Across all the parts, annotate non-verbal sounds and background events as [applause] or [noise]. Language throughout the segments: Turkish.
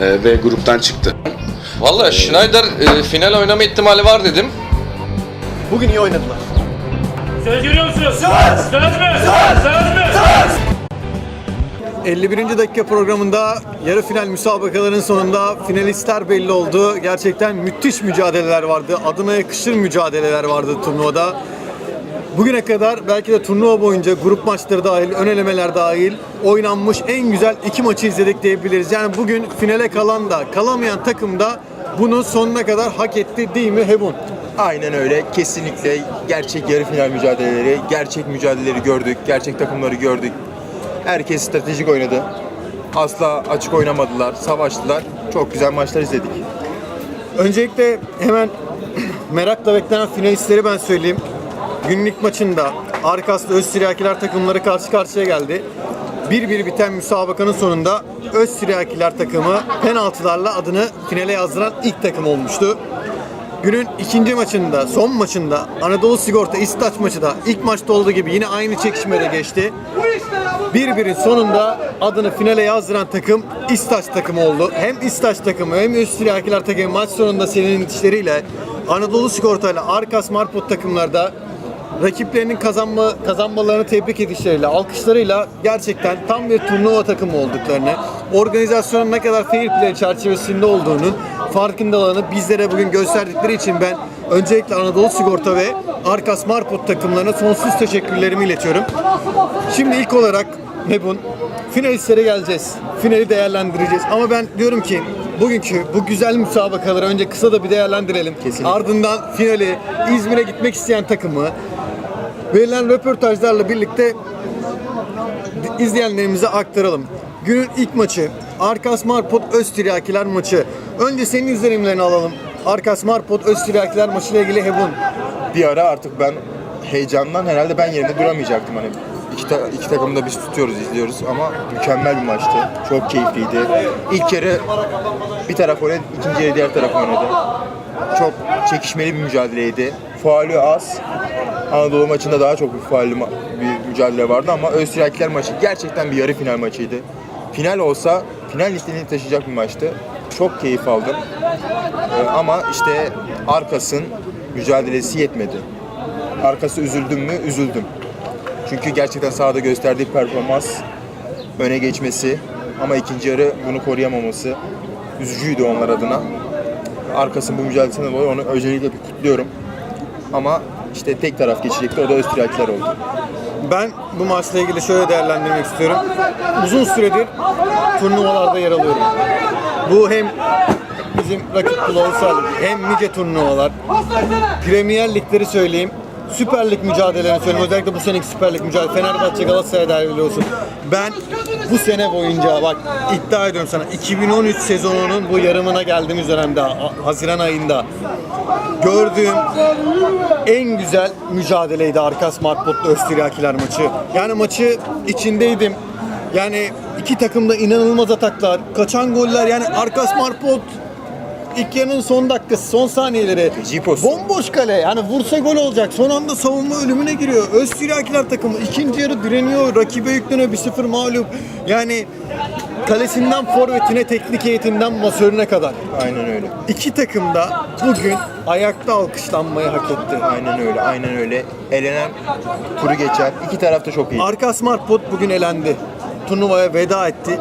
e, ve gruptan çıktı. Valla Schneider e, final oynama ihtimali var dedim. Bugün iyi oynadılar. Söz veriyor musunuz? Söz! Söz mü? Söz! Söz mü? 51. dakika programında yarı final müsabakaların sonunda finalistler belli oldu. Gerçekten müthiş mücadeleler vardı. Adına yakışır mücadeleler vardı turnuvada. Bugüne kadar belki de turnuva boyunca grup maçları dahil, ön elemeler dahil oynanmış en güzel iki maçı izledik diyebiliriz. Yani bugün finale kalan da kalamayan takım da bunu sonuna kadar hak etti değil mi Hebun? Aynen öyle. Kesinlikle gerçek yarı final mücadeleleri, gerçek mücadeleleri gördük, gerçek takımları gördük. Herkes stratejik oynadı. Asla açık oynamadılar, savaştılar. Çok güzel maçlar izledik. Öncelikle hemen [clears throat] merakla beklenen finalistleri ben söyleyeyim. Günlük maçında Arkas'la Öztiryakiler takımları karşı karşıya geldi. 1-1 biten müsabakanın sonunda Öztiryakiler takımı penaltılarla adını finale yazdıran ilk takım olmuştu. Günün ikinci maçında, son maçında Anadolu Sigorta İstaç maçı da ilk maçta olduğu gibi yine aynı çekişmede geçti. 1-1'in sonunda adını finale yazdıran takım İstaç takımı oldu. Hem İstaç takımı hem Üstüriyakiler takımı maç sonunda serinin işleriyle Anadolu Sigorta ile Arkas Marput takımlarda rakiplerinin kazanma kazanmalarını tebrik edişleriyle, alkışlarıyla gerçekten tam bir turnuva takımı olduklarını, organizasyonun ne kadar fair play çerçevesinde olduğunun farkındalığını bizlere bugün gösterdikleri için ben öncelikle Anadolu Sigorta ve Arkas Marput takımlarına sonsuz teşekkürlerimi iletiyorum. Şimdi ilk olarak Mebun finalistlere geleceğiz. Finali değerlendireceğiz. Ama ben diyorum ki bugünkü bu güzel müsabakaları önce kısa da bir değerlendirelim. Kesinlikle. Ardından finali İzmir'e gitmek isteyen takımı verilen röportajlarla birlikte izleyenlerimize aktaralım. Günün ilk maçı Arkas Marpot Öztiryakiler maçı. Önce senin izlenimlerini alalım. Arkas Marpot Öztiryakiler maçı ile ilgili Hebun. Bir ara artık ben heyecandan herhalde ben yerimde duramayacaktım hani. İki, ta- iki takımı da biz tutuyoruz, izliyoruz ama mükemmel bir maçtı. Çok keyifliydi. İlk kere bir taraf oynadı, ikinci yarı diğer taraf oynadı. Çok çekişmeli bir mücadeleydi. Faulü az. Anadolu maçında daha çok bir ma- bir mücadele vardı ama Öztürkler maçı gerçekten bir yarı final maçıydı. Final olsa final niteliğini taşıyacak bir maçtı. Çok keyif aldım. Ee, ama işte arkasın mücadelesi yetmedi. Arkası üzüldüm mü? Üzüldüm. Çünkü gerçekten sahada gösterdiği performans öne geçmesi ama ikinci yarı bunu koruyamaması üzücüydü onlar adına. Arkasın bu mücadelesinden dolayı onu özellikle bir kutluyorum. Ama işte tek taraf geçecekti. O da Öztürkler oldu. Ben bu maçla ilgili şöyle değerlendirmek istiyorum. Uzun süredir turnuvalarda yer alıyorum. Bu hem bizim rakip Kulavursal hem nice turnuvalar. Premier Ligleri söyleyeyim. Süper Lig mücadelelerini söyleyeyim. Özellikle bu seneki Süper Lig mücadele. Fenerbahçe Galatasaray derbili olsun. Ben bu sene boyunca bak iddia ediyorum sana 2013 sezonunun bu yarımına geldiğimiz dönemde Ha- Haziran ayında gördüğüm en güzel mücadeleydi Arkas Marpot'la Öztiryakiler maçı. Yani maçı içindeydim. Yani iki takımda inanılmaz ataklar, kaçan goller yani Arkas Marpot ilk yarının son dakikası, son saniyeleri. Pozisyon. Bomboş kale. Yani vursa gol olacak. Son anda savunma ölümüne giriyor. Öztiryakiler takımı ikinci yarı direniyor. Rakibe yükleniyor. 1-0 mağlup. Yani kalesinden forvetine, teknik heyetinden masörüne kadar. Aynen öyle. İki takım da bugün ayakta alkışlanmayı hak etti. Aynen öyle. Aynen öyle. Elenen turu geçer. İki taraf da çok iyi. Arka Smartpot bugün elendi. Turnuvaya veda etti.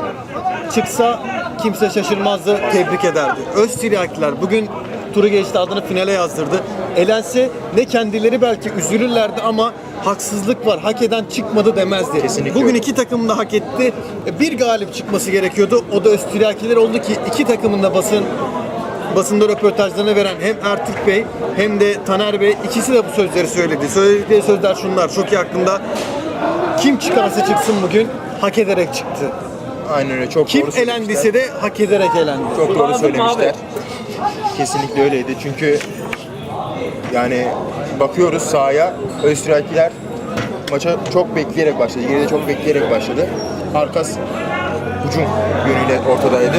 Çıksa kimse şaşırmazdı, tebrik ederdi. Öztiryakiler bugün turu geçti, adını finale yazdırdı. Elense ne kendileri belki üzülürlerdi ama haksızlık var, hak eden çıkmadı demezdi. Kesinlikle Bugün iki takım da hak etti. Bir galip çıkması gerekiyordu. O da Öztiryakiler oldu ki iki takımın da basın basında röportajlarını veren hem Ertürk Bey hem de Taner Bey ikisi de bu sözleri söyledi. Söyledikleri sözler şunlar çok iyi aklımda. Kim çıkarsa çıksın bugün hak ederek çıktı. Aynen öyle. Çok Kim doğru elendiyse de hak ederek elendi. Çok doğru söylemişler. Kesinlikle öyleydi. Çünkü yani bakıyoruz sahaya Öztürkler maça çok bekleyerek başladı. Geride çok bekleyerek başladı. Arkas hücum yönüyle ortadaydı.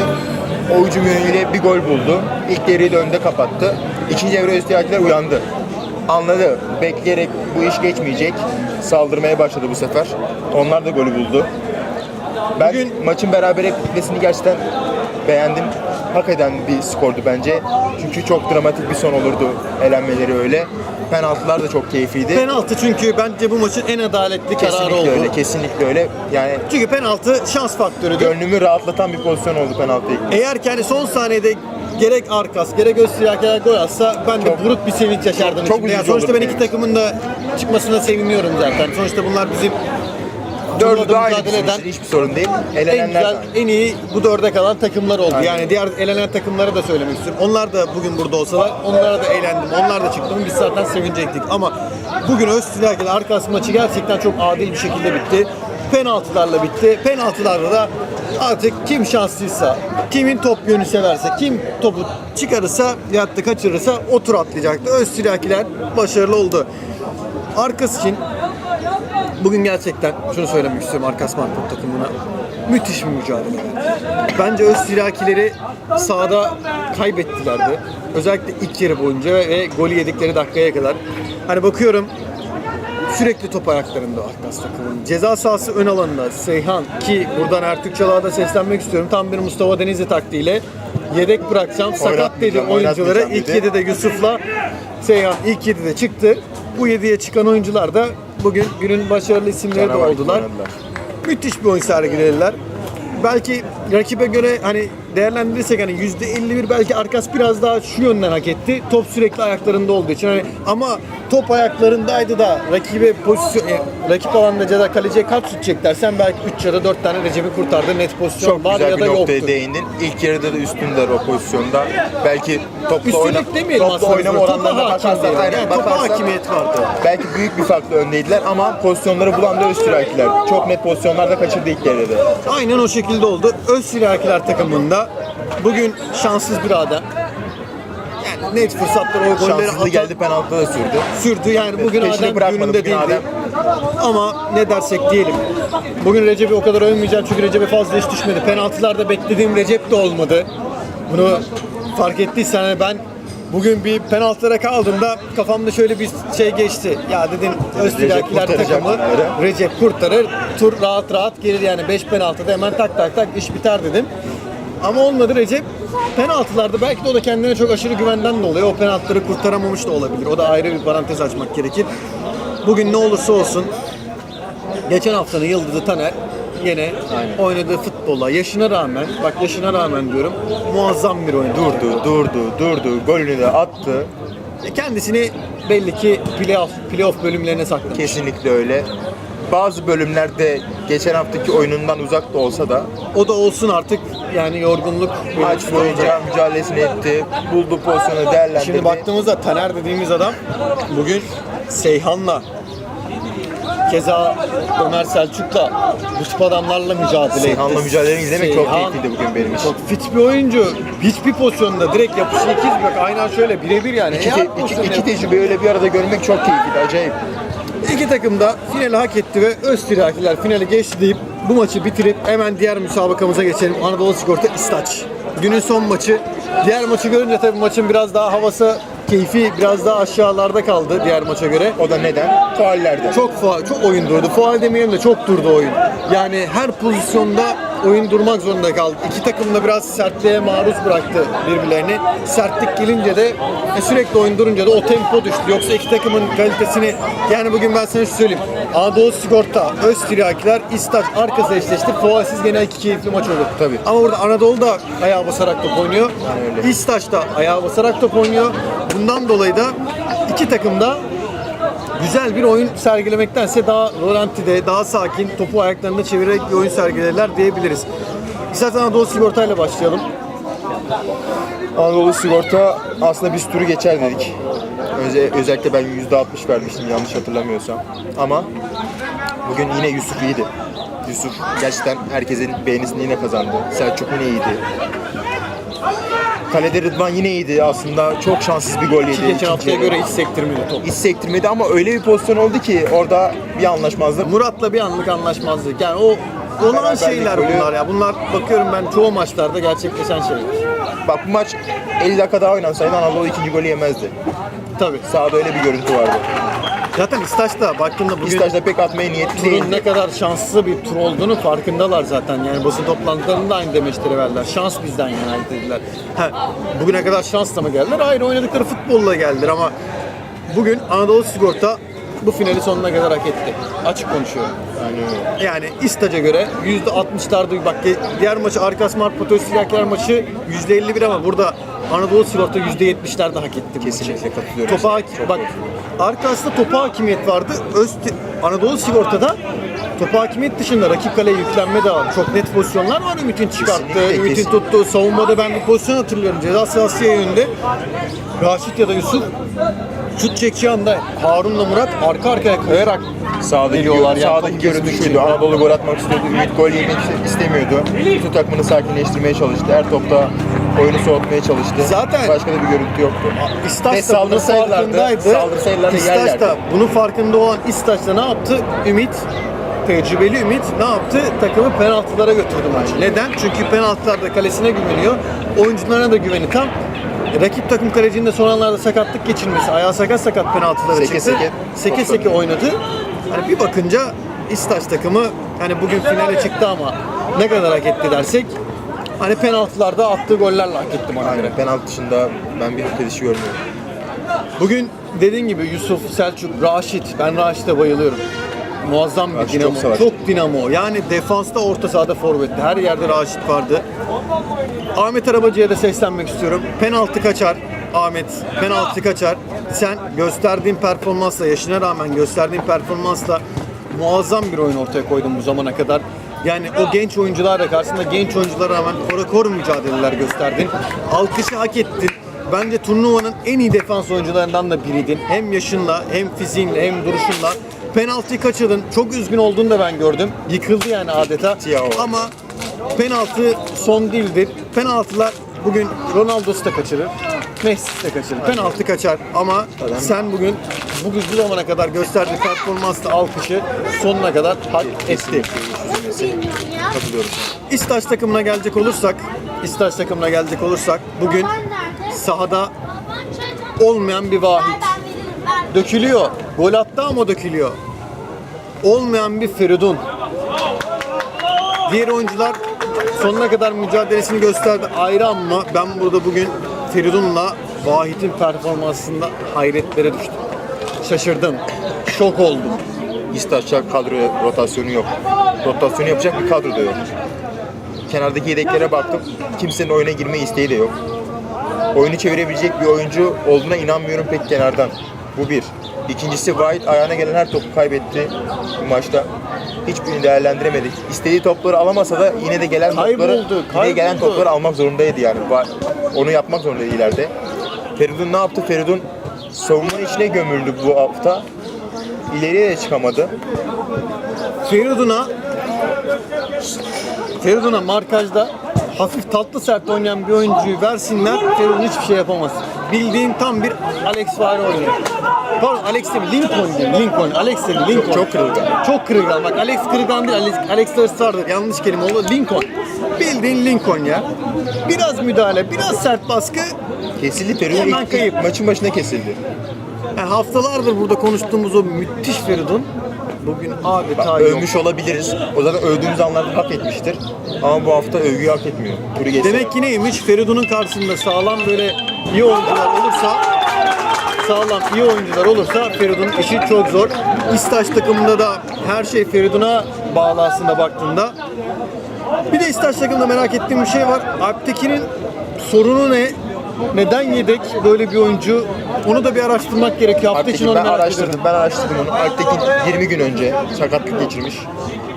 O hücum yönüyle bir gol buldu. İlk devreyi de önde kapattı. İkinci devre Öztürkler uyandı. Anladı. Bekleyerek bu iş geçmeyecek. Saldırmaya başladı bu sefer. Onlar da golü buldu. Ben Bugün- maçın berabere bitmesini gerçekten beğendim. Hak eden bir skordu bence. Çünkü çok dramatik bir son olurdu elenmeleri öyle. Penaltılar da çok keyifliydi. Penaltı çünkü bence bu maçın en adaletli kararı kesinlikle oldu. öyle, kesinlikle öyle. Yani Çünkü penaltı şans faktörüdür. gönlümü rahatlatan bir pozisyon oldu penaltı. Eğer ki hani son saniyede gerek Arkas gerek Öztürk'e gol atsa ben de Çok- buruk bir sevinç yaşardım. çok. Yani sonuçta ben iki takımın da çıkmasına seviniyorum zaten. Sonuçta bunlar bizim Dördü de aynı mücadele eden hiçbir sorun değil. en Elenenler güzel, de aynı. en iyi bu dörde kalan takımlar oldu. Aynen. Yani diğer elenen takımlara da söylemek istiyorum. Onlar da bugün burada olsalar onlara da eğlendim. Onlar da çıktı. Biz zaten sevinecektik. Ama bugün Öztürk'le Arkas maçı gerçekten çok adil bir şekilde bitti. Penaltılarla bitti. Penaltılarda da artık kim şanslıysa, kimin top yönü severse, kim topu çıkarırsa ya da kaçırırsa o tur atlayacaktı. Öztürk'ler başarılı oldu. Arkas için Bugün gerçekten şunu söylemek istiyorum Arkas Marput takımına. Müthiş bir mücadele. Bence Öztirakileri sahada kaybettilerdi. Özellikle ilk yarı boyunca ve golü yedikleri dakikaya kadar. Hani bakıyorum sürekli top ayaklarında Arkas takımının. Ceza sahası ön alanında Seyhan ki buradan Ertürk Çalık'a da seslenmek istiyorum. Tam bir Mustafa Denizli taktiğiyle yedek bırakacağım. Sakat dedi oynatmayacağım İlk dedi. 7'de Yusuf'la Seyhan ilk 7'de çıktı. Bu 7'ye çıkan oyuncular da bugün günün başarılı isimleri de Canavar oldular. oynadılar. Müthiş bir oyun sergilediler. Belki rakibe göre hani değerlendirirsek hani %51 belki Arkas biraz daha şu yönden hak etti. Top sürekli ayaklarında olduğu için hani ama top ayaklarındaydı da rakibe pozisyon e, rakip alanda ceza kaleciye kaç şut dersen belki 3 ya da 4 tane Recep'i kurtardı net pozisyon Çok var güzel ya bir da noktaya yoktu. değindin. İlk yarıda da üstünler o pozisyonda. Belki topla Üstünlük oyna, demeyelim topla aslında. oynama Topa oranlarına hakim diyelim. aynen Yani topa bakarsak hakimiyet vardı. belki büyük bir farklı öndeydiler ama pozisyonları bulan da Öztürk'ler. Çok net pozisyonlarda kaçırdı ilk yarıda. Aynen o şekilde oldu. Öz Sirakiler takımında bugün şanssız bir adam. Net fırsatlar o golleri atan- geldi penaltıda da sürdü. sürdü. Yani bugün Peşini Adem bırakmadı gününde bugün değildi. Adem. Ama ne dersek diyelim. Bugün Recep'i o kadar övmeyeceğim çünkü Recep'e fazla iş düşmedi. Penaltılarda beklediğim Recep de olmadı. Bunu fark ettiysen hani ben bugün bir penaltılara kaldığımda kafamda şöyle bir şey geçti. Ya dedin Öztürk'ler kurtaracak takımı bunları. Recep kurtarır. Tur rahat rahat gelir yani 5 penaltıda hemen tak tak tak iş biter dedim. Ama olmadı Recep. Penaltılarda belki de o da kendine çok aşırı güvenden dolayı o penaltıları kurtaramamış da olabilir. O da ayrı bir parantez açmak gerekir. Bugün ne olursa olsun geçen haftanın yıldızı Taner yine oynadığı futbola yaşına rağmen bak yaşına rağmen diyorum muazzam bir oyun. Durdu, durdu, durdu. Golünü de attı. Kendisini belli ki playoff, playoff bölümlerine saklamış. Kesinlikle öyle. Bazı bölümlerde geçen haftaki oyunundan uzak da olsa da O da olsun artık yani yorgunluk. maç boyunca mücadelesini etti. Buldu pozisyonu değerlendirdi. Şimdi baktığımızda Taner dediğimiz adam bugün Seyhan'la keza Ömer Selçuk'la bu tip adamlarla mücadele Seyhan'la etti. mücadeleni izlemek çok Seyhan keyifliydi bugün benim için. Çok fit bir oyuncu. Hiçbir pozisyonda direkt yapışı ikiz bak aynen şöyle birebir yani. İki, te- iki, pozisyonda iki tecrübeyi öyle bir arada görmek çok keyifliydi. Acayip. İki takım da finali hak etti ve Öztürk'ler finali geçti deyip bu maçı bitirip hemen diğer müsabakamıza geçelim. Anadolu Sigorta İstaç. Günün son maçı. Diğer maçı görünce tabii maçın biraz daha havası, keyfi biraz daha aşağılarda kaldı diğer maça göre. O da neden? Faallerde. Çok fa- çok oyun durdu. Faal demeyelim de çok durdu oyun. Yani her pozisyonda oyun durmak zorunda kaldı. İki takım da biraz sertliğe maruz bıraktı birbirlerini. Sertlik gelince de e, sürekli oyun durunca da o tempo düştü. Yoksa iki takımın kalitesini yani bugün ben sana şu söyleyeyim. Anadolu Sigorta, Öztürk'ler, İstaç arkası eşleşti. Fualsiz gene iki keyifli maç oldu. Tabii. Ama burada Anadolu da ayağa basarak top oynuyor. öyle. İstaç da ayağa basarak top oynuyor. Bundan dolayı da iki takım da güzel bir oyun sergilemektense daha rolantide, daha sakin, topu ayaklarında çevirerek bir oyun sergilerler diyebiliriz. İstersen Anadolu Sigorta ile başlayalım. Anadolu Sigorta aslında biz turu geçer dedik. Öze- özellikle ben %60 vermiştim yanlış hatırlamıyorsam. Ama bugün yine Yusuf iyiydi. Yusuf gerçekten herkesin beğenisini yine kazandı. Selçuk yine iyiydi. Kalede Rıdvan yine iyiydi aslında. Çok şanssız bir gol yedi. Geçen ikinci haftaya göre hiç sektirmedi top. hiç sektirmedi ama öyle bir pozisyon oldu ki orada bir anlaşmazlık. Murat'la bir anlık anlaşmazlık. Yani o olan şeyler golü. bunlar ya. Bunlar bakıyorum ben çoğu maçlarda gerçekleşen şeyler. Bak bu maç 50 dakika daha oynansaydı Anadolu ikinci golü yemezdi. Tabii. Sahada öyle bir görüntü vardı. Zaten İstaç'ta baktığında bugün İstajda pek atmaya niyetli değildi. ne kadar şanslı bir tur olduğunu farkındalar zaten. Yani basın toplantılarında aynı demeçleri verdiler. Şans bizden yana dediler. Ha, bugüne kadar şansla mı geldiler? Hayır oynadıkları futbolla geldiler ama bugün Anadolu Sigorta bu finali sonuna kadar hak etti. Açık konuşuyorum. Yani İstaç'a göre %60'larda bak diğer maçı Arkas Mart Potosyakiler maçı %51 ama burada Anadolu Sigorta %70'lerde hak etti bu Kesinlikle maçı. katılıyorum. Topa hak- bak Arkas'ta topa hakimiyet vardı. Öz Anadolu Sigorta'da topa hakimiyet dışında rakip kaleye yüklenme de var. Çok net pozisyonlar var Ümit'in çıkarttığı, Kesinlikle, Ümit'in kesin. tuttuğu. Savunmada ben bir pozisyon hatırlıyorum. Ceza sahası yönünde Raşit ya da Yusuf şut çekeceği anda Harun'la Murat arka arkaya kayarak Sağdaki, Geliyorlar yani sağdaki görüntü şuydu. Anadolu gol atmak istiyordu. Ümit gol yemek istemiyordu. Bütün takımını sakinleştirmeye çalıştı. Her topta oyunu soğutmaya çalıştı. Zaten- Başka da bir görüntü yoktu. Ve İstaç da bunun farkındaydı. saldırsaydılardı İstaç da bunun farkında olan İstaç da ne yaptı? Ümit, tecrübeli Ümit ne yaptı? Takımı penaltılara götürdü maçı. Neden? Çünkü penaltılarda kalesine güveniyor. Oyuncularına da güveni tam. Rakip takım kalecinin de son anlarda sakatlık geçirmesi, ayağı sakat sakat penaltılara Seke çıktı. seke. Seke seke oynadı. Hani bir bakınca İstaç takımı hani bugün finale çıktı ama ne kadar hak etti dersek hani penaltılarda attığı gollerle hak etti bana göre. Aynen penaltı dışında ben bir ötesi görmüyorum. Bugün dediğin gibi Yusuf, Selçuk, Raşit. Ben Raşit'e bayılıyorum. Muazzam bir Raşit dinamo. çok Çok, dinamo. Yani defansta, orta sahada, forvette. Her yerde Raşit vardı. Ahmet Arabacı'ya da seslenmek istiyorum. Penaltı kaçar. Ahmet penaltı kaçar. Sen gösterdiğin performansla, yaşına rağmen gösterdiğin performansla muazzam bir oyun ortaya koydun bu zamana kadar. Yani o genç oyuncularla karşısında genç oyunculara rağmen kora kor mücadeleler gösterdin. Alkışı hak ettin. Bence turnuvanın en iyi defans oyuncularından da biriydin. Hem yaşınla, hem fiziğinle, hem duruşunla. Penaltıyı kaçırdın. Çok üzgün olduğunu da ben gördüm. Yıkıldı yani adeta. Ama penaltı son değildir. Penaltılar bugün Ronaldo'su da kaçırır. Messi de kaçırır. Penaltı kaçar ama sen bugün bugün bu zamana kadar gösterdiğin performansla alkışı sonuna kadar hak etti. Katılıyorum. İstaç takımına gelecek olursak, İstaç takımına gelecek olursak bugün sahada olmayan bir vahit. Dökülüyor. Gol attı ama dökülüyor. Olmayan bir Feridun. Diğer oyuncular sonuna kadar mücadelesini gösterdi ayrı ama ben burada bugün Feridun'la Vahit'in performansında hayretlere düştüm. Şaşırdım. Şok oldum. İstaç'ta kadro rotasyonu yok. Rotasyonu yapacak bir kadro da yok. Kenardaki yedeklere baktım. Kimsenin oyuna girme isteği de yok. Oyunu çevirebilecek bir oyuncu olduğuna inanmıyorum pek kenardan. Bu bir. İkincisi White ayağına gelen her topu kaybetti bu maçta. Hiçbirini değerlendiremedik. İstediği topları alamasa da yine de gelen topları, Kayboldu, yine gelen topları almak zorundaydı yani. Onu yapmak zorundaydı ileride. Feridun ne yaptı? Feridun savunmanın içine gömüldü bu hafta. İleriye de çıkamadı. Feridun'a Feridun'a markajda hafif tatlı sert oynayan bir oyuncuyu versinler Feridun hiçbir şey yapamaz. Bildiğin tam bir Alex Fare oynuyor. Pardon Alex değil Lincoln diyeyim. Lincoln. Alex değil Lincoln. Çok kırılgan. Çok kırılgan. Bak Alex kırılgan değil. Alex, Alex de ısrardır. Yanlış kelime oldu. Lincoln. Bildiğin Lincoln ya. Biraz müdahale, biraz sert baskı. Kesildi Feridun Hemen ilk, kayıp. ilk maçın başına kesildi. Yani haftalardır burada konuştuğumuz o müthiş Feridun bugün adeta yok. Övmüş olabiliriz. O zaten övdüğümüz anlarda hak etmiştir. Ama bu hafta övgüyü hak etmiyor. Turu. Demek ki neymiş? Feridun'un karşısında sağlam böyle iyi oyuncular olursa sağlam iyi oyuncular olursa Feridun işi çok zor. İstaç takımında da her şey Feridun'a bağlı aslında baktığında. Bir de İstaç takımında merak ettiğim bir şey var. Alptekin'in sorunu ne? Neden yedek böyle bir oyuncu? Onu da bir araştırmak gerekiyor. Hafta için onu ben merak araştırdım. ediyorum. Ben araştırdım onu. Alptekin 20 gün önce sakatlık geçirmiş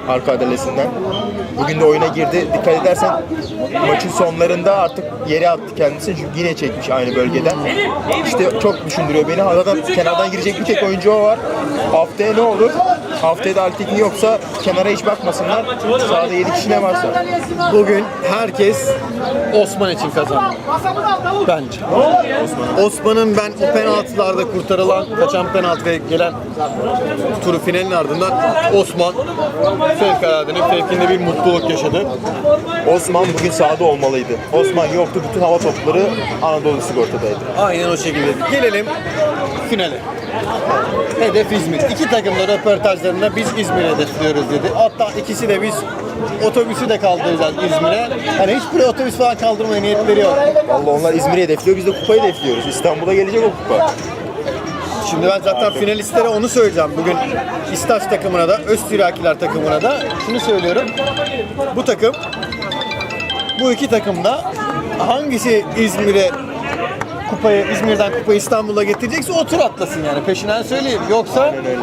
arka adalesinden. Bugün de oyuna girdi. Dikkat edersen maçın sonlarında artık yere attı kendisini çünkü yine çekmiş aynı bölgeden. İşte çok düşündürüyor beni. Zaten kenardan girecek bir tek oyuncu o var. Haftaya ne olur? Haftaya da Alptekin yoksa kenara hiç bakmasınlar. Sahada 7 kişi ne varsa. Bugün herkes Osman için kazandı. Bence. Osman'ın ben o penaltılarda kurtarılan, kaçan penaltı ve gelen turu finalin ardından Osman fevkaladenin fevkinde bir mutluluk yaşadı. Osman bugün sahada olmalıydı. Osman yoktu. Bütün hava topları Anadolu Sigorta'daydı. Aynen o şekilde. Gelelim finale. Hedef İzmir. İki takım da röportajlarında biz İzmir'e hedefliyoruz dedi. Hatta ikisi de biz otobüsü de kaldıracağız İzmir'e. Hani hiç buraya otobüs falan kaldırmaya niyetleri yok. Vallahi onlar İzmir'i hedefliyor, biz de kupayı hedefliyoruz. İstanbul'a gelecek o kupa. Şimdi ben zaten finalistlere onu söyleyeceğim. Bugün İstaş takımına da, Öztürkler takımına da şunu söylüyorum. Bu takım, bu iki takım da hangisi İzmir'e kupayı, İzmir'den kupayı İstanbul'a getirecekse o tur atlasın yani peşinden söyleyeyim. Yoksa Aynen öyle.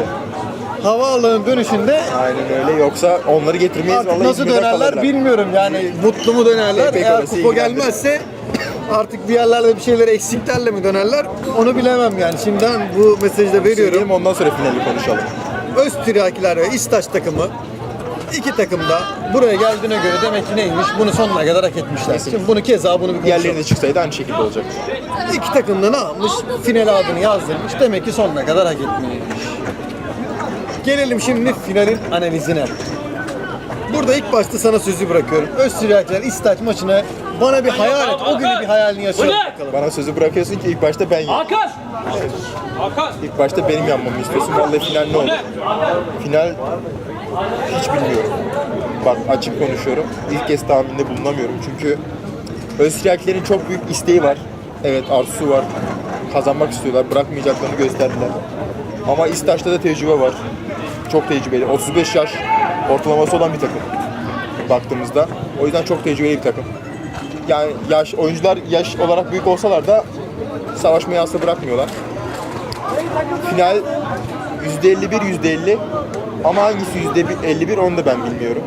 havaalanı dönüşünde Aynen öyle. Yoksa onları getirmeyiz. artık vallahi nasıl İzmir'de dönerler kalırlar. bilmiyorum yani mutlu mu dönerler Pek eğer orası kupa ilgilendirmez. gelmezse [laughs] artık bir yerlerde bir şeyler eksiklerle mi dönerler onu bilemem yani şimdiden bu mesajı da veriyorum. Söyleyelim ondan sonra finali konuşalım. Öztürkler ve İstaş takımı iki takım da buraya geldiğine göre demek ki neymiş bunu sonuna kadar hak etmişler. Şimdi bunu keza bunu bir konuşalım. Diğerleri de çıksaydı aynı şekilde olacak. İki takım da ne yapmış? Final adını yazdırmış. Demek ki sonuna kadar hak etmeliymiş. Gelelim şimdi finalin analizine. Burada ilk başta sana sözü bırakıyorum. Öztürkler İstaç maçını bana bir hayal et. O günü bir hayalini bakalım. Bana sözü bırakıyorsun ki ilk başta ben yeneyim. Hakan! Hakan! İlk başta benim yanmamı istiyorsun. Vallahi final ne olur? Final hiç bilmiyorum. Bak açık konuşuyorum. İlk kez tahminde bulunamıyorum. Çünkü Öztürklerin çok büyük isteği var. Evet arzusu var. Kazanmak istiyorlar. Bırakmayacaklarını gösterdiler. Ama İstaş'ta da tecrübe var. Çok tecrübeli. 35 yaş ortalaması olan bir takım. Baktığımızda. O yüzden çok tecrübeli bir takım. Yani yaş oyuncular yaş olarak büyük olsalar da savaşmayı asla bırakmıyorlar. Final %51 %50 ama hangisi %51 onu da ben bilmiyorum.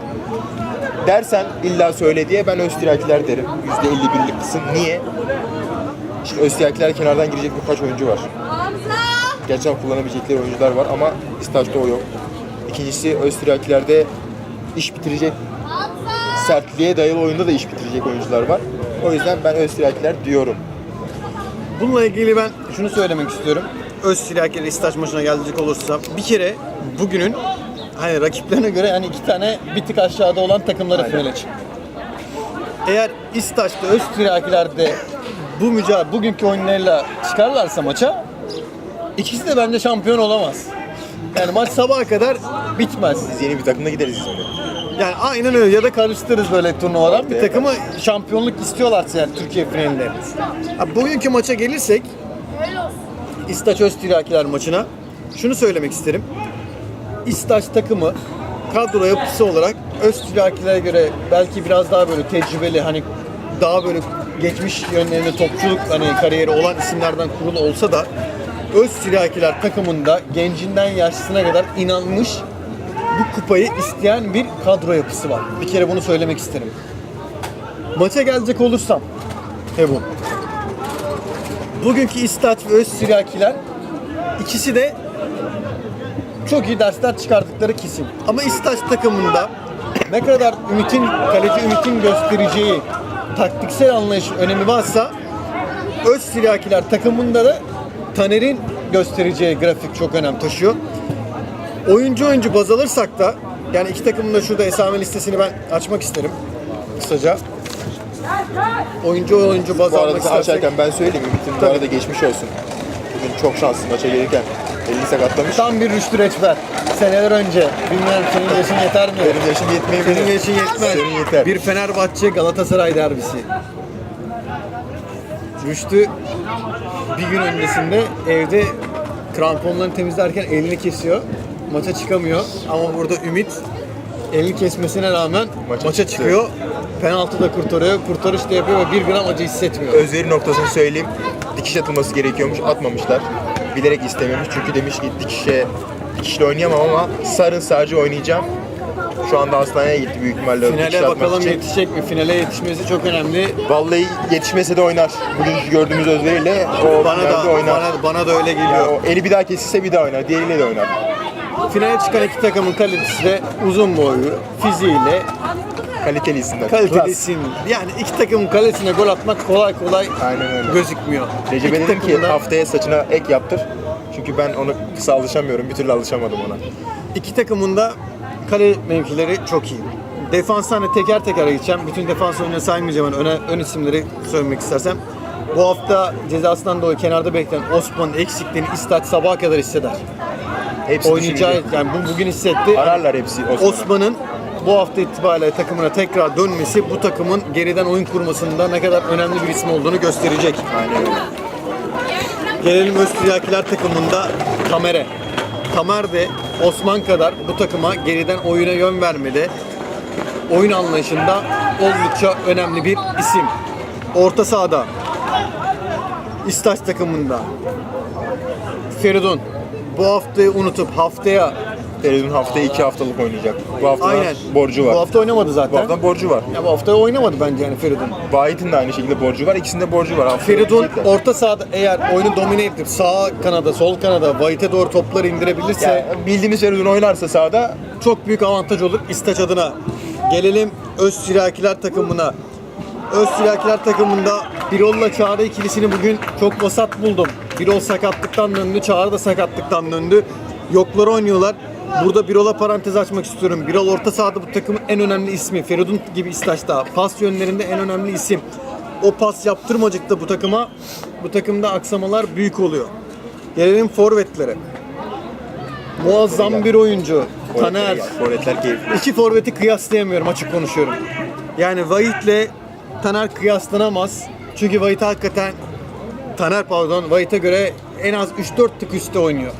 Dersen illa söyle diye ben Öztürkler derim. %51'lik kısım. Niye? Şimdi Öztürkler kenardan girecek birkaç oyuncu var. Gerçekten kullanabilecekleri oyuncular var ama İstaç'ta o yok. İkincisi Öztürklerde iş bitirecek sertliğe dayalı oyunda da iş bitirecek oyuncular var. O yüzden ben Öztürkler diyorum. Bununla ilgili ben şunu söylemek istiyorum. Öztürkler İstaç maçına gelecek olursa bir kere bugünün hani rakiplerine göre hani iki tane bir tık aşağıda olan takımları finale çıktı. Eğer İstaç'ta Öztürkler de bu mücadele bugünkü oyunlarıyla çıkarlarsa maça ikisi de bence şampiyon olamaz. Yani maç sabaha kadar bitmez. Biz yeni bir takımda gideriz İzmir'e. Yani aynen öyle ya da karıştırırız böyle turnuvadan. Bir takımı şampiyonluk istiyorlarsa yani Türkiye finalinde. Ha, bugünkü maça gelirsek İstaç Öztürkler maçına şunu söylemek isterim. İstaç takımı kadro yapısı olarak Öztürklere göre belki biraz daha böyle tecrübeli hani daha böyle geçmiş yönlerinde topçuluk hani kariyeri olan isimlerden kurulu olsa da Öztürkler takımında gencinden yaşlısına kadar inanmış bu kupayı isteyen bir kadro yapısı var. Bir kere bunu söylemek isterim. Maça gelecek olursam Ebu. Bugünkü İstaç ve Öztürkler ikisi de çok iyi dersler çıkardıkları kesin. Ama İstaç takımında ne kadar Ümit'in, kaleci Ümit'in göstereceği taktiksel anlayışın önemi varsa Öztürkler takımında da Taner'in göstereceği grafik çok önem taşıyor. Oyuncu oyuncu baz alırsak da yani iki takımın da şurada esame listesini ben açmak isterim kısaca. Oyuncu oyuncu baz Bu arada almak istersek açarken ben söyleyeyim Ümit'in bu arada geçmiş olsun. Bugün çok şanslı maça gelirken. Elini sakatlamış. tam bir Rüştü Reçber. Seneler önce. Bilmiyorum senin yaşın yeter mi? Benim yaşım yetmeyebilir. Senin yaşın yetmez. Senin yeter. Bir Fenerbahçe Galatasaray derbisi. Rüştü bir gün öncesinde evde kramponlarını temizlerken elini kesiyor. Maça çıkamıyor ama burada Ümit elini kesmesine rağmen Maça maça, çıktı. çıkıyor. Penaltı da kurtarıyor, kurtarış da yapıyor ve bir gram acı hissetmiyor. Özveri noktasını söyleyeyim. Dikiş atılması gerekiyormuş. Atmamışlar. Bilerek istememiş. Çünkü demiş ki dikişe dikişle oynayamam ama sarın sadece oynayacağım. Şu anda hastaneye gitti büyük ihtimalle Finale bakalım için. yetişecek mi? Finale yetişmesi çok önemli. Vallahi yetişmese de oynar. Bugünkü gördüğümüz özveriyle o Bana da oynar. bana, bana da öyle Yani geliyor. o eli bir daha kesilse bir daha oynar. Diğeriyle de oynar. Finale çıkan iki takımın kalitesi de uzun boylu, fiziğiyle, Kaliteli isimler. kaliteli Klas. isim. Yani iki takımın kalesine gol atmak kolay kolay Aynen öyle. gözükmüyor. Recep'e İki dedim ki takımın da- haftaya saçına ek yaptır. Çünkü ben onu kısa alışamıyorum. Bir türlü alışamadım ona. İki takımın da kale mevkileri çok iyi. Defans hani teker teker geçeceğim. Bütün defans oyununu saymayacağım. Hani öne, ön isimleri söylemek istersem. Bu hafta cezasından dolayı kenarda bekleyen Osman'ın eksikliğini İstaç sabaha kadar hisseder. Hepsi Oynayacağı düşünecek. yani bu bugün hissetti. Ararlar hepsi Osman'ı. Osman'ın bu hafta itibariyle takımına tekrar dönmesi bu takımın geriden oyun kurmasında ne kadar önemli bir isim olduğunu gösterecek. Aynen öyle. Gelelim Öztürkler takımında Tamer'e. Tamer de Osman kadar bu takıma geriden oyuna yön vermede, oyun anlayışında oldukça önemli bir isim. Orta sahada İstaç takımında Feridun bu haftayı unutup haftaya Feridun haftaya iki haftalık oynayacak. Bu hafta aynen borcu var. Bu hafta oynamadı zaten. Bu hafta borcu var. Ya bu hafta oynamadı bence yani Feridun. Vahit'in de aynı şekilde borcu var. İkisinde borcu var. Haftaya Feridun orta sahada eğer oyunu domine edip sağ kanada, sol kanada, Vahit'e doğru topları indirebilirse Yani bildiğimiz Feridun oynarsa sahada çok büyük avantaj olur İstaç adına. Gelelim Öz Sirakiler takımına. Öz Sirakiler takımında Birol'la Çağrı ikilisini bugün çok vasat buldum. Birol sakatlıktan döndü, Çağrı da sakatlıktan döndü. Yokları oynuyorlar. Burada Birol'a parantez açmak istiyorum. Birol orta sahada bu takımın en önemli ismi. Feridun gibi İstaç'ta. Pas yönlerinde en önemli isim. O pas yaptırmacıkta bu takıma, bu takımda aksamalar büyük oluyor. Gelelim forvetlere. Muazzam bir oyuncu. Taner. Forvetler keyifli. İki forveti kıyaslayamıyorum açık konuşuyorum. Yani Vahit'le Taner kıyaslanamaz. Çünkü Vahit hakikaten Taner pardon Vahit'e göre en az 3-4 tık üstte oynuyor.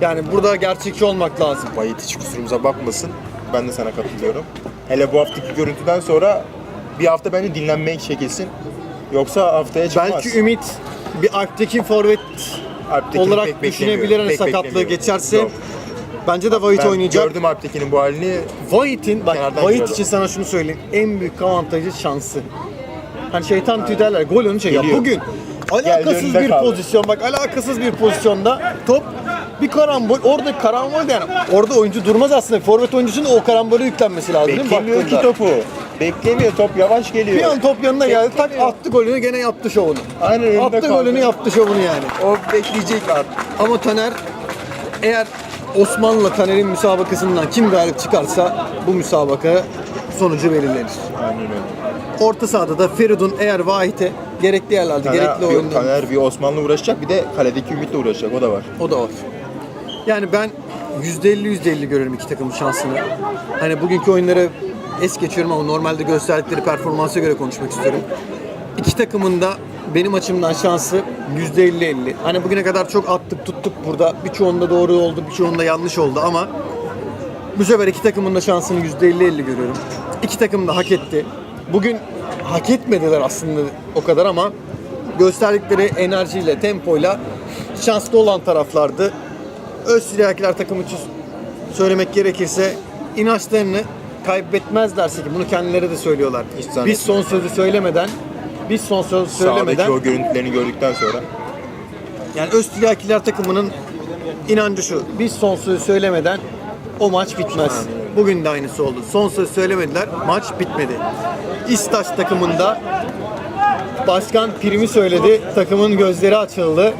Yani burada gerçekçi olmak lazım. Vahit hiç kusurumuza bakmasın. Ben de sana katılıyorum. Hele bu haftaki görüntüden sonra bir hafta bence dinlenmeye çekilsin. Yoksa haftaya çıkmaz. Belki Ümit bir Alptekin forvet Alptekin'i olarak düşünebilir hani sakatlığı geçerse. Yok. Bence de Vahit Ben oynayacak. gördüm Alptekin'in bu halini. Vahit'in bak Vahit için sana şunu söyleyeyim. En büyük avantajı şansı. Hani şeytan tüy derler. Gol önü şey. Ya bugün alakasız bir kaldı. pozisyon. Bak alakasız bir pozisyonda top bir karambol. Orada karambol yani. Orada oyuncu durmaz aslında. Forvet oyuncusunun o karambole yüklenmesi lazım değil mi? Beklemiyor ki Baktığında. topu. Beklemiyor top yavaş geliyor. Bir an top yanına geldi. Tak Beklemiyor. attı golünü gene yaptı şovunu. Aynen önünde Attı kaldı. golünü yaptı şovunu yani. O bekleyecek artık. Ama Taner eğer Osman'la Taner'in müsabakasından kim galip çıkarsa bu müsabaka sonucu belirlenir. Aynen öyle. Orta sahada da Feridun eğer Vahit'e gerekli yerlerde, Taner, gerekli bir, oyunda Taner bir Osmanlı uğraşacak bir de kaledeki Ümit'le uğraşacak o da var. o da var. Yani ben %50 %50 görüyorum iki takımın şansını. Hani bugünkü oyunları es geçiyorum ama normalde gösterdikleri performansa göre konuşmak istiyorum. İki takımın da benim açımdan şansı %50-50. Hani bugüne kadar çok attık tuttuk burada. Birçoğunda doğru oldu, birçoğunda yanlış oldu ama bu sefer iki takımın da şansını %50-50 görüyorum. İki takım da hak etti. Bugün hak etmediler aslında o kadar ama gösterdikleri enerjiyle, tempoyla şanslı olan taraflardı. Özsüryakiler takımı için söylemek gerekirse inançlarını kaybetmezlerse ki bunu kendileri de söylüyorlar. Hiç. Biz son sözü söylemeden biz son sözü söylemeden Sağdaki o görüntülerini gördükten sonra. yani Öztürkler takımının inancı şu. Biz son sözü söylemeden o maç bitmez. Bugün de aynısı oldu. Son söz söylemediler. Maç bitmedi. İstaş takımında başkan primi söyledi. Takımın gözleri açıldı.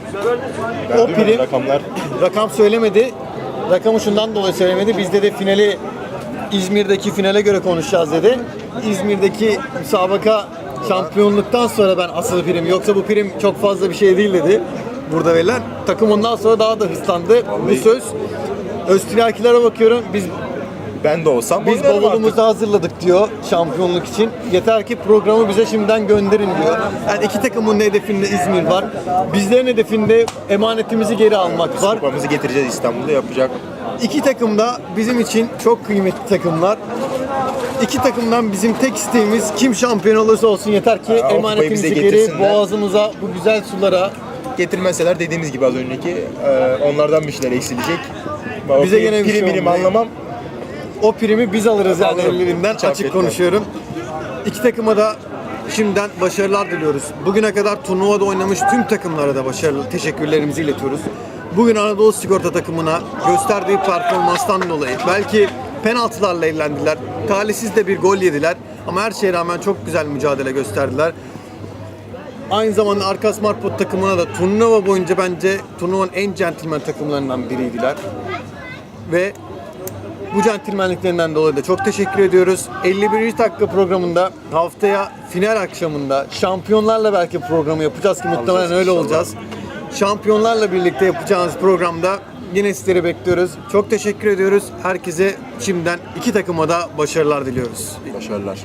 Ben O prim rakamlar rakam söylemedi. Rakamı şundan dolayı söylemedi. Bizde de finali İzmir'deki finale göre konuşacağız dedi. İzmir'deki müsabaka şampiyonluktan sonra ben asıl prim yoksa bu prim çok fazla bir şey değil dedi. Burada verilen takım ondan sonra daha da hızlandı. Bu söz Öztürk'lere bakıyorum. Biz ben de olsam biz bavulumuzu artık. hazırladık diyor şampiyonluk için. Yeter ki programı bize şimdiden gönderin diyor. Yani iki takımın hedefinde İzmir var. Bizlerin hedefinde emanetimizi geri almak var. Kupamızı getireceğiz İstanbul'da yapacak. İki takım da bizim için çok kıymetli takımlar. İki takımdan bizim tek isteğimiz kim şampiyon olursa olsun yeter ki kupayı emanetimizi geri boğazımıza bu güzel sulara Getirmeseler dediğimiz gibi az önceki e, onlardan bir şeyler eksilecek. O Bize gene bir şey prim olmuyor. anlamam. o primi biz alırız yani Alırım. ellerinden açık affetmem. konuşuyorum. İki takıma da şimdiden başarılar diliyoruz. Bugüne kadar turnuvada oynamış tüm takımlara da başarılı teşekkürlerimizi iletiyoruz. Bugün Anadolu Sigorta takımına gösterdiği performanstan dolayı belki penaltılarla eğlendiler. Talihsiz de bir gol yediler ama her şeye rağmen çok güzel mücadele gösterdiler. Aynı zamanda Arkas Marpot takımına da turnuva boyunca bence turnuvanın en centilmen takımlarından biriydiler. Ve Bu centilmenliklerinden dolayı da çok teşekkür ediyoruz. 51. dakika programında haftaya final akşamında şampiyonlarla belki programı yapacağız ki muhtemelen Alacağız öyle inşallah. olacağız. Şampiyonlarla birlikte yapacağımız programda yine sizleri bekliyoruz. Çok teşekkür ediyoruz. Herkese şimdiden iki takıma da başarılar diliyoruz. Başarılar.